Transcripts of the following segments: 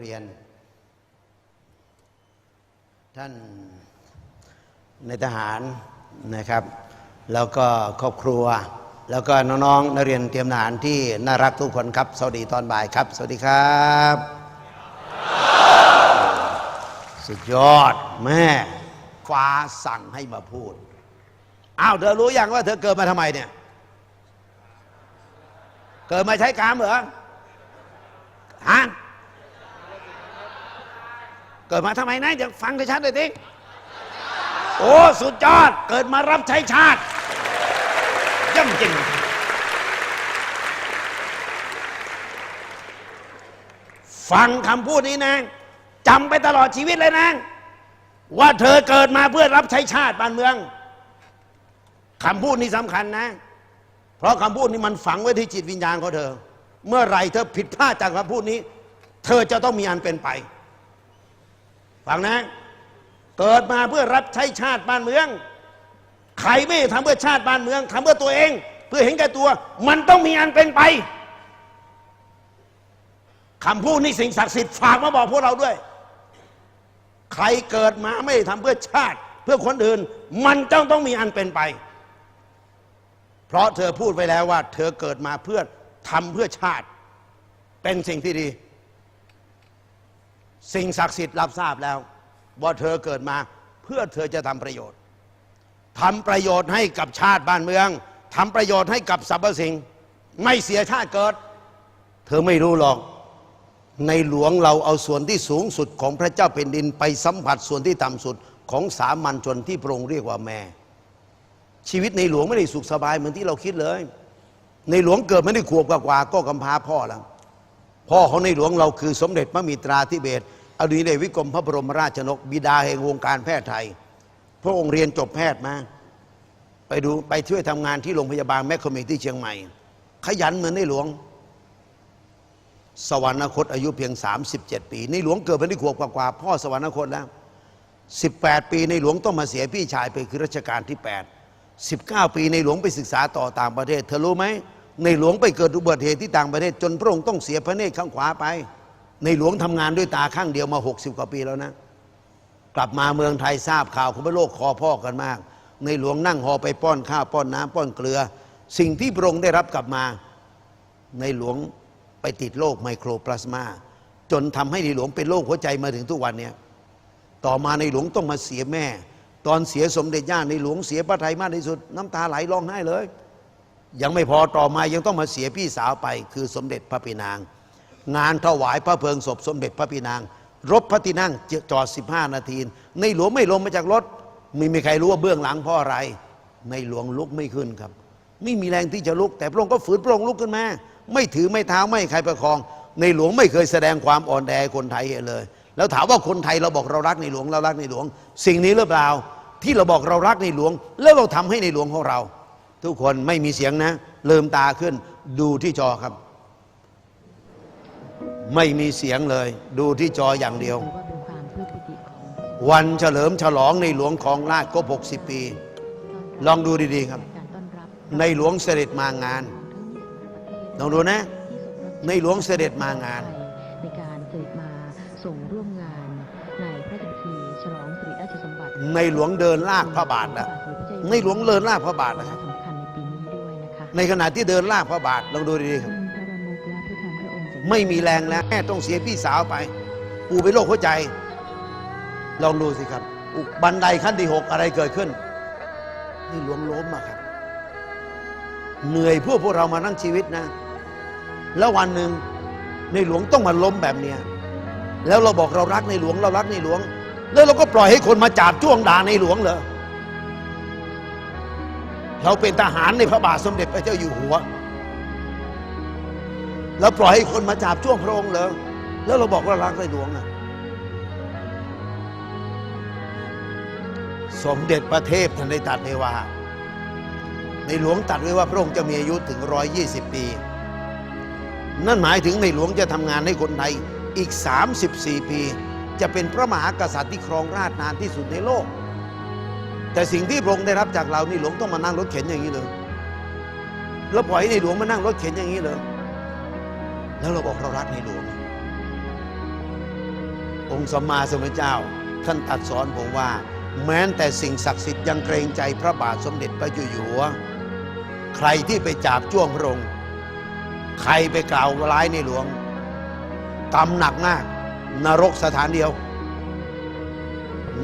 เรียน ท่านในทหารนะครับ แล้วก็ครอบครัว แล้วก็น้องๆนักเรียนเตรียมทหารที่น่ารักทุกคนครับ สวัสดีตอนบ่ายครับ สวัสดีครับ สุดยอดแม่ฟ้าสั่งให้มาพูดอ้าวเธอรู้ยังว่าเธอเกิดมาทำไมเนี่ย เกิดมาใช้กรรมเหรอฮะ เกิดมาทำไมนะอยากฟังชัดๆเลยดิโอ้สุดยอด เกิดมารับใช้ชาติย่ำจริง ฟังคำพูดนี้นะจำไปตลอดชีวิตเลยนะว่าเธอเกิดมาเพื่อรับใช้ชาติบ้านเมืองคำพูดนี้สำคัญนะ เพราะคำพูดนี้มันฝังไว้ที่จิตวิญญาณของเธอ เมื่อไรเธอผิดพลาดจากคำพูดนี้ เธอจะต้องมีอันเป็นไป ฟังนะ เกิดมาเพื่อรับใช้ชาติบ้านเมือง ใครไม่ทำเพื่อชาติบ้านเมืองทำเพื่อตัวเอง เพื่อเห็นแก่ตัว มันต้องมีอันเป็นไปคำพูดนี้สิ่งศักดิ์สิทธิ์ฝากมาบอกพวกเราด้วย ใครเกิดมาไม่ได้ทำเพื่อชาติ เพื่อคนอื่น มันต้องต้องมีอันเป็นไป เพราะเธอพูดไปแล้วว่า เธอเกิดมาเพื่อทำเพื่อชาติ เป็นสิ่งที่ดี สิ่งศักดิ์สิทธิ์รับทราบแล้ว ว่าเธอเกิดมาเพื่อเธอจะทำประโยชน์ทำประโยชน์ให้กับชาติบ้านเมืองทำประโยชน์ให้กับสรรพสิ่ง ไม่เสียชาติเกิด เธอไม่รู้หรอก ในหลวงเราเอาส่วนที่สูงสุดของพระเจ้าเป็นดินไปสัมผัสส่วนที่ต่ำสุดของสามัญชนที่พระองค์เรียกว่าแม่ ชีวิตในหลวงไม่ได้สุขสบายเหมือนที่เราคิดเลย ในหลวงเกิดไม่ได้ขวบกว่าก็กำพร้าพ่อแล้ว พ่อของในหลวงเราคือสมเด็จพระมิตราธิเบศอดุลยเดชวิกรมพระบรมราชนก บิดาแห่งวงการแพทย์ไทย พระองค์เรียนจบแพทย์มาไปดูไปช่วยทำงานที่โรงพยาบาลแมคโครเมที่เชียงใหม่ ขยันเหมือนในหลวง สวรรคตอายุเพียง 37 ปี ในหลวงเกิดเป็นที่ขวบกว่าพ่อสวรรคตแล้ว 18 ปีในหลวงต้องมาเสียพี่ชายไปคือรัชกาลที่ 8 19 ปีในหลวงไปศึกษาต่อต่างประเทศ เธอรู้ไหม ในหลวงไปเกิดอุบัติเหตุที่ต่างประเทศ จนพระองค์ต้องเสียพระเนตรข้างขวาไป ในหลวงทำงานด้วยตาข้างเดียวมา 60 กว่าปีแล้วนะ กลับมาเมืองไทยทราบข่าวของพระโลกคอพ่อกันมาก ในหลวงนั่งหอไปป้อนข้าวป้อนน้ำป้อนเกลือ สิ่งที่พระองค์ได้รับกลับมา ในหลวงไปติดโรคไมโครพลาสมา จนทำให้ในหลวงเป็นโรคหัวใจมาถึงทุกวันเนี้ยต่อมาในหลวงต้องมาเสียแม่ ตอนเสียสมเด็จย่าในหลวงเสียพระไทยมากที่สุด น้ำตาไหลร้องไห้เลย ยังไม่พอต่อมายังต้องมาเสียพี่สาวไป คือสมเด็จพระพี่นาง งานถวายพระเพลิงศพสมเด็จพระพี่นาง รบพระที่นั่งจอด 15 นาที ในหลวงไม่ลงมาจากรถ ไม่มีใครรู้ว่าเบื้องหลังเพราะอะไร ในหลวงลุกไม่ขึ้นครับ ไม่มีแรงที่จะลุก แต่พระองค์ก็ฝืนพระองค์ลุกขึ้นมาไม่ถือไม่เท้าไม่ใครประคอง ในหลวงไม่เคยแสดงความอ่อนแอคนไทยเห็นเลย แล้วถามว่าคนไทยเราบอกเรารักในหลวงเรารักในหลวง สิ่งนี้หรือเปล่าที่เราบอกเรารักในหลวง แล้วเราทำให้ในหลวงของเรา ทุกคนไม่มีเสียงนะ เริ่มตาขึ้น ดูที่จอครับ ไม่มีเสียงเลย ดูที่จออย่างเดียวถือว่าเป็นความปลื้มปิติของวันเฉลิมฉลองในหลวงของราชครบ60 ปี ลองดูดีๆครับการต้อนรับ ในหลวงเสด็จมางาน ลองดูนะ ในหลวงเสด็จมางานในการเสด็จมาส่งร่วมงานในพระราชพิธีฉลองสิริราชสมบัติในหลวงเดินลากพระบาทนะในหลวงเดินลากพระบาทนะครับ ในขณะที่เดินลากพระบาทลองดูดีๆครับ ไม่มีแรงแล้วแม่ต้องเสียพี่สาวไป ปู่เป็นโรคหัวใจ ลองดูสิครับ บันไดขั้นที่หกอะไรเกิดขึ้นนี่หลวงล้มอะครับ เหนื่อยเพื่อพวกเรามานั่งชีวิตนะ แล้ววันหนึ่งในหลวงต้องมาล้มแบบเนี้ยแล้วเราบอกเรารักในหลวงเรารักในหลวง แล้วเราก็ปล่อยให้คนมาจับจ้วงด่าในหลวงเหรอ เราเป็นทหารในพระบาทสมเด็จพระเจ้าอยู่หัว แล้วปล่อยให้คนมาจับจ้วงพระองค์เหรอแล้วเราบอกว่ารักในหลวงอะสมเด็จพระเทพท่านได้ตัดไว้ว่า ในหลวงตัดไว้ว่าพระองค์จะมีอายุถึง 120 ปี นั่นหมายถึงในหลวงจะทำงานให้คนไทยอีก 34 ปี จะเป็นพระมหากษัตริย์ที่ครองราชนานที่สุดในโลก แต่สิ่งที่พระองค์ได้รับจากเรานี่หลวงต้องมานั่งรถเข็นอย่างนี้เลยแล้วปล่อยให้ในหลวงมานั่งรถเข็นอย่างนี้เลยแล้วเราบอกเรารักในหลวง องค์สมมาสมพุทธเจ้า ท่านตรัดสอนผมว่า แม้แต่สิ่งศักดิ์สิทธิ์ยังเกรงใจพระบาทสมเด็จพระจ้าอยู่หัว ใครที่ไปจาบจ้วงพระองค์ ใครไปกล่าวร้ายในหลวงกรรมหนักมาก นรกสถานเดียว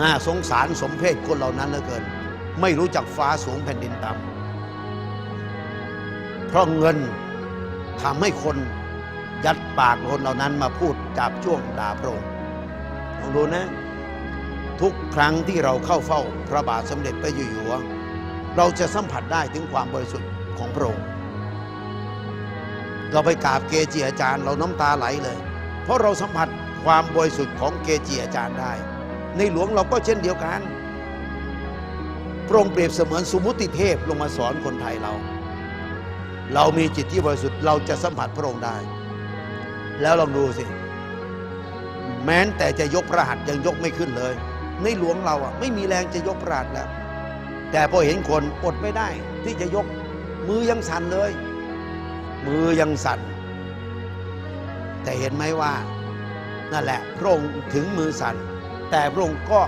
น่าสงสารสมเพศคนเหล่านั้นเหลือเกิน ไม่รู้จักฟ้าสูงแผ่นดินต่ำเพราะเงินทำให้คนยัดปากคนเหล่านั้นมาพูดจาบจ้วงด่าพระองค์ลองดูนะ ทุกครั้งที่เราเข้าเฝ้าพระบาทสมเด็จพระเจ้าอยู่หัว เราจะสัมผัสได้ถึงความบริสุทธิ์ของพระองค์เราไปกราบเกจิอาจารย์ เราน้ำตาไหลเลย เพราะเราสัมผัสความบริสุทธิ์ของเกจิอาจารย์ได้ ในหลวงเราก็เช่นเดียวกัน พระองค์เปรียบเสมือนสมุติเทพลงมาสอนคนไทยเรา เรามีจิตที่บริสุทธิ์เราจะสัมผัสพระองค์ได้ แล้วลองดูสิ แม้แต่จะยกพระหัตถ์ยังยกไม่ขึ้นเลย ในหลวงเราอะไม่มีแรงจะยกพระหัตถ์แล้ว แต่พอเห็นคนอดไม่ได้ ที่จะยกมือยังสั่นเลย มือยังสั่น แต่เห็นไหมว่านั่นแหละพระองค์ถึงมือสั่น แต่พระองค์ก็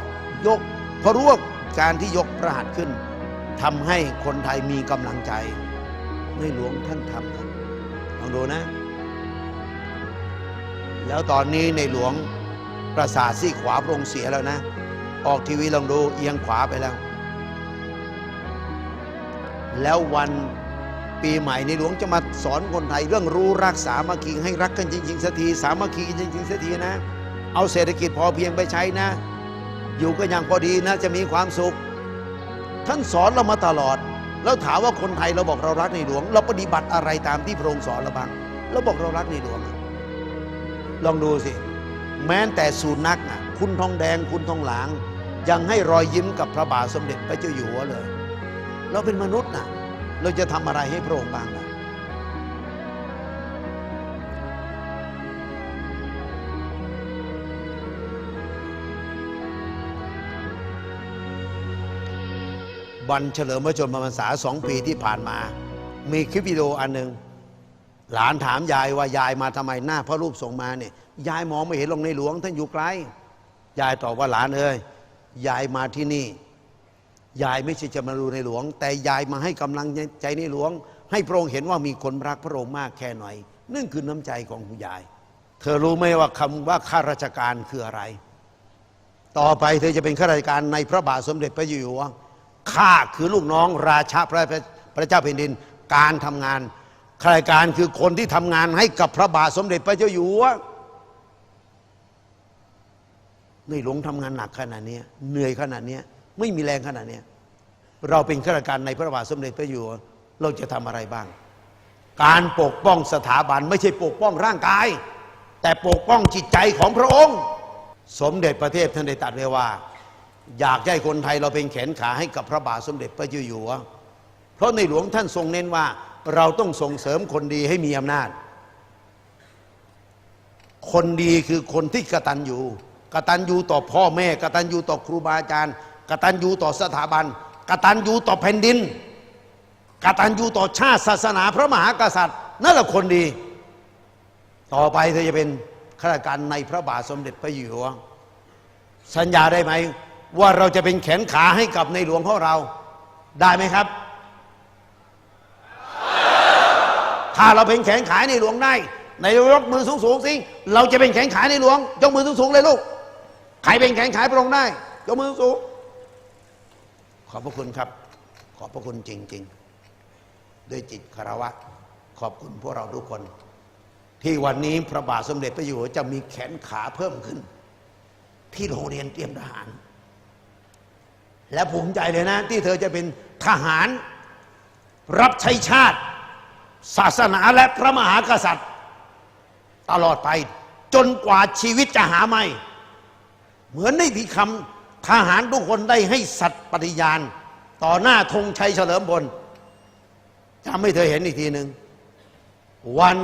ยกเพราะรู้ว่าการที่ยกพระหัตถ์ขึ้นทำให้คนไทยมีกำลังใจในหลวงท่านทำครับลองดูนะ แล้วตอนนี้ในหลวงประสาทซี่ขวาพระองค์เสียแล้วนะ ออกทีวีลองดูเอียงขวาไปแล้ว แล้ววันปีใหม่ในหลวงจะมาสอนคนไทยเรื่องรู้รักสามัคคีให้รักกันจริงๆสักทีสามัคคีจริงๆสักทีนะ เอาเศรษฐกิจพอเพียงไปใช้นะ อยู่ก็อย่างพอดีนะจะมีความสุข ท่านสอนเรามาตลอด แล้วถามว่าคนไทยเราบอกเรารักในหลวง เราปฏิบัติอะไรตามที่พระองค์สอนเราบ้างเราบอกเรารักในหลวง ลองดูสิ แม้แต่สุนัขนะคุณทองแดงคุณทองหลาง ยังให้รอยยิ้มกับพระบาทสมเด็จพระเจ้าอยู่หัวเลย เราเป็นมนุษย์นะเราจะทำอะไรให้พระองค์บ้างล่ะ วันเฉลิมพระชนมพรรษาสองปีที่ผ่านมา มีคลิปวิดีโออันหนึ่งหลานถามยายว่ายายมาทำไมหน้าพระรูปส่งมาเนี่ยยายมองไม่เห็นลงในหลวงท่านอยู่ไกลยายตอบว่าหลานเอ้ยยายมาที่นี่ ยายไม่ใช่จะมาดูในหลวง แต่ยายมาให้กำลังใจในหลวง ให้พระองค์เห็นว่ามีคนรักพระองค์มากแค่ไหนนั่นคือน้ำใจของคุณยาย เธอรู้ไหมว่าคำว่าข้าราชการคืออะไร ต่อไปเธอจะเป็นข้าราชการในพระบาทสมเด็จพระอยู่หัว ข้าคือลูกน้องราชาพระพระเจ้าแผ่นดิน การทำงานข้าราชการคือคนที่ทำงานให้กับพระบาทสมเด็จพระเจ้าอยู่หัวในหลวงทำงานหนักขนาดนี้เหนื่อยขนาดนี้ไม่มีแรงขนาดนี้เราเป็นข้าราชการในพระบาทสมเด็จพระอยู่หัวเราจะทำอะไรบ้าง การปกป้องสถาบันไม่ใช่ปกป้องร่างกาย แต่ปกป้องจิตใจของพระองค์ สมเด็จพระเทพท่านได้ตรัสไว้ว่า อยากให้คนไทยเราเป็นแขนขาให้กับพระบาทสมเด็จพระเจ้าอยู่หัวเพราะในหลวงท่านทรงเน้นว่า เราต้องส่งเสริมคนดีให้มีอำนาจ คนดีคือคนที่กตัญญูกตัญญูต่อพ่อแม่กตัญญูต่อครูบาอาจารย์กตัญญูต่อสถาบันกตัญญูต่อแผ่นดินกตัญญูต่อชาติศาสนาพระมหากษัตริย์นั่นแหละคนดี ต่อไปเธอจะเป็นข้าราชการในพระบาทสมเด็จพระอยู่หัวสัญญาได้ไหม ว่าเราจะเป็นแขนขาให้กับในหลวงของเรา ได้ไหมครับ ถ้าเราเป็นแขนขาในหลวงได้ในยกมือสูงๆสิเราจะเป็นแขนขาในหลวง ยกมือสูงๆเลยลูกใครเป็นแขนขาพระองค์ได้ ยกมือสูงขอบพระคุณครับ ขอบพระคุณจริง ๆ ด้วยจิตคารวะ ขอบคุณพวกเราทุกคน ที่วันนี้พระบาทสมเด็จพระอยู่หัวจะมีแขนขาเพิ่มขึ้น ที่โรงเรียนเตรียมทหาร และภูมิใจเลยนะ ที่เธอจะเป็นทหาร รับใช้ชาติ ศาสนาและพระมหากษัตริย์ ตลอดไป จนกว่าชีวิตจะหาไม่ เหมือนในที่คำทหารทุกคนได้ให้สัตย์ปฏิญาณ ต่อหน้าธงชัยเฉลิมพลจำให้เธอเห็นอีกทีหนึ่งวัน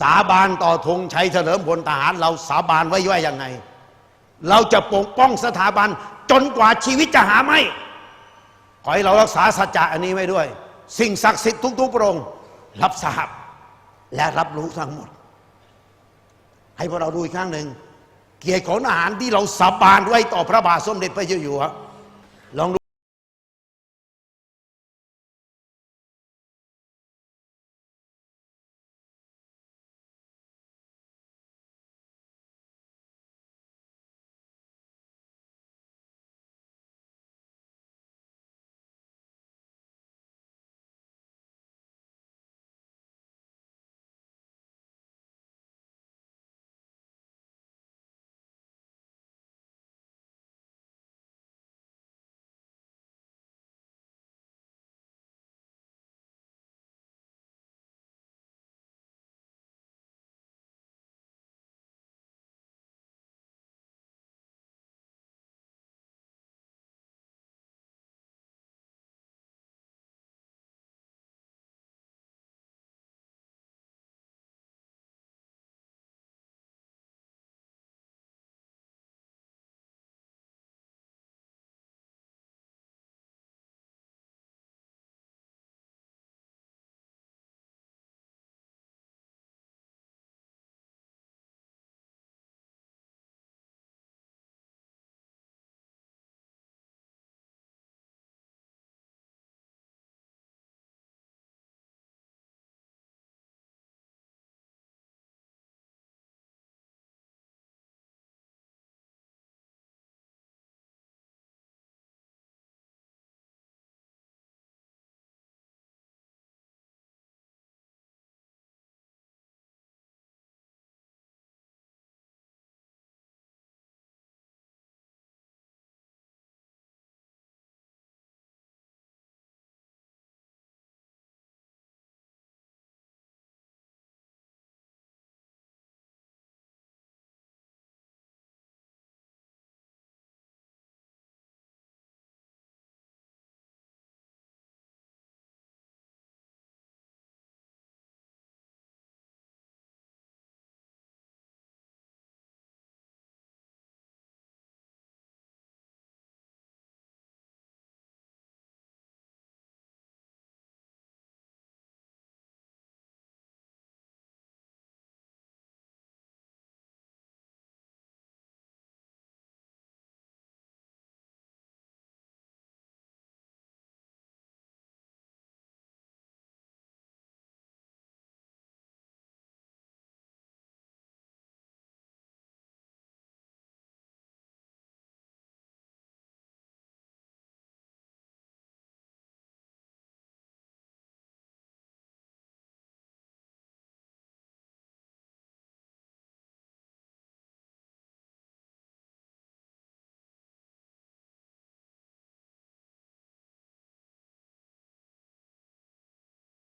สาบานต่อธงชัยเฉลิมพลทหาร เราสาบานไว้ว่ายังไง เราจะปกป้องสถาบัน จนกว่าชีวิตจะหาไม่ ขอให้เรารักษาสัจจะอันนี้ไว้ด้วย สิ่งศักดิ์สิทธิ์ทุกๆพระองค์รับทราบและรับรู้ทั้งหมด ให้พวกเราดูอีกครั้งหนึ่งเกียรติของอาหารที่เราสาบานไว้ต่อพระบาทสมเด็จพระเจ้าอยู่หัวลองดู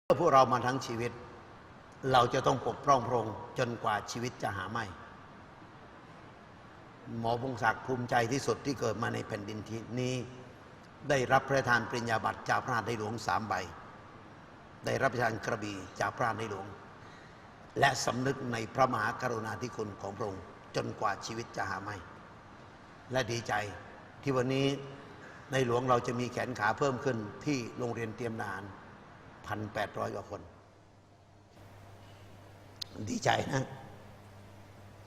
พวกเรามาทั้งชีวิต เราจะต้องปกป้องพระองค์จนกว่าชีวิตจะหาไม่ หมอพงศักดิ์ภูมิใจที่สุดที่เกิดมาในแผ่นดินที่นี้ ได้รับพระราชทานปริญญาบัตรจากพระราชในหลวงสามใบ ได้รับพระราชทานกระบี่จากพระราชในหลวง และสำนึกในพระมหากรุณาธิคุณของพระองค์จนกว่าชีวิตจะหาไม่ และดีใจที่วันนี้ในหลวงเราจะมีแขนขาเพิ่มขึ้นที่โรงเรียนเตรียมทหาร พันแปดร้อยกว่าคน ดีใจนะ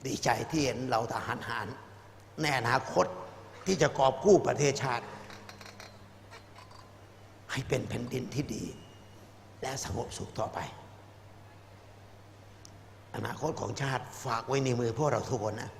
ดีใจที่เห็นเราทหารหารในอนาคตที่จะกอบกู้ประเทศชาติ ให้เป็นแผ่นดินที่ดี และสงบสุขต่อไป อนาคตของชาติฝากไว้ในมือพวกเราทุกคนนะ